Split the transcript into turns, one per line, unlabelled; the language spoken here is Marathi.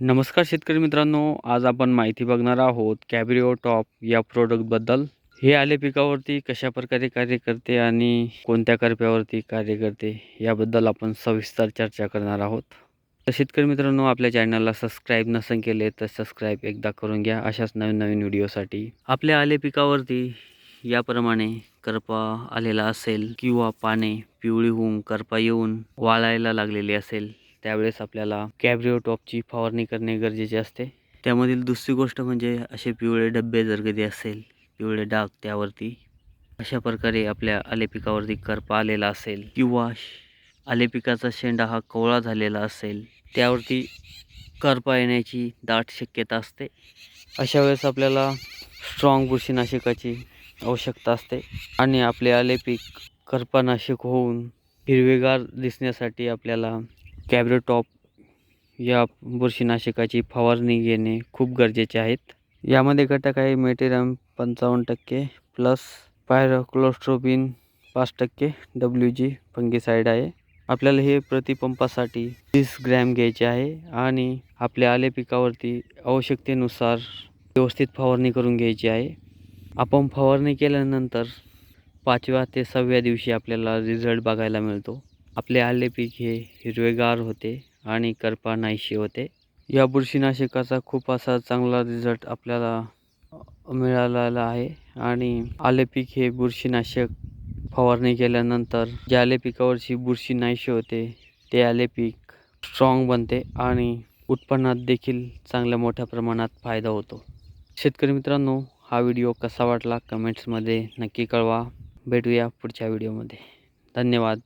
नमस्कार शेतकरी मित्रांनो आज आपण माहिती बघणार आहोत कॅब्रिओ टॉप या प्रोडक्टबद्दल हे आले पिकावरती कशा प्रकारे कार्य करते आणि कोणत्या करप्यावरती कार्य करते याबद्दल आपण सविस्तर चर्चा करणार आहोत. तर शेतकरी मित्रांनो आपल्या चॅनलला सबस्क्राईब नसेल केले तर सबस्क्राईब एकदा करून घ्या अशाच नवीन नवीन व्हिडिओसाठी आपल्या आले पिकावरती याप्रमाणे करपा आलेला असेल किंवा पाने पिवळी होऊन करपा येऊन वाळायला लागलेली असेल त्यावेळेस आपल्याला कॅब्रिओ टॉपची फवारणी करणे गरजेचे असते. त्यामधील दुसरी गोष्ट म्हणजे असे पिवळे डब्बे जर कधी असेल पिवळे डाग त्यावरती अशा प्रकारे आपल्या आलेपिकावरती करपा आलेला असेल किंवा श- शेंडा हा कोवळा झालेला असेल त्यावरती करपा येण्याची दाट शक्यता असते. अशा वेळेस आपल्याला स्ट्रॉंग बुरशीनाशकाची आवश्यकता असते आणि आपले आलेपीक करपानाशक होऊन हिरवेगार दिसण्यासाठी आपल्याला कॅबरेटॉप या बुरशीनाशकाची फवारणी घेणे खूप गरजेचे आहेत. यामध्ये घटक आहे मेटेरियम पंचावन्न टक्के प्लस पायरोक्लोस्ट्रोबिन पाच टक्के डब्ल्यू जी फंगीसाईड आहे. आपल्याला हे प्रतिपंपासाठी तीस ग्रॅम घ्यायचे आहे आणि आपल्या आले पिकावरती आवश्यकतेनुसार व्यवस्थित फवारणी करून घ्यायची आहे. आपण फवारणी केल्यानंतर पाचव्या ते सहाव्या दिवशी आपल्याला रिझल्ट बघायला मिळतो. आपले आले पीक हे हिरवेगार होते आणि करपा नाहीशी होते. या बुरशीनाशकाचा खूप असा चांगला रिझल्ट आपल्याला मिळालेला आहे. आणि आले पीक हे बुरशीनाशक फवारणी केल्यानंतर जे आले पिकावरची बुरशी नाहीशी होते ते आले पीक स्ट्रॉंग बनते आणि उत्पन्नात देखील चांगल्या मोठ्या प्रमाणात फायदा होतो. शेतकरी मित्रांनो हा व्हिडिओ कसा वाटला? कमेंट्समध्ये नक्की कळवा. भेटूया पुढच्या व्हिडिओमध्ये. धन्यवाद.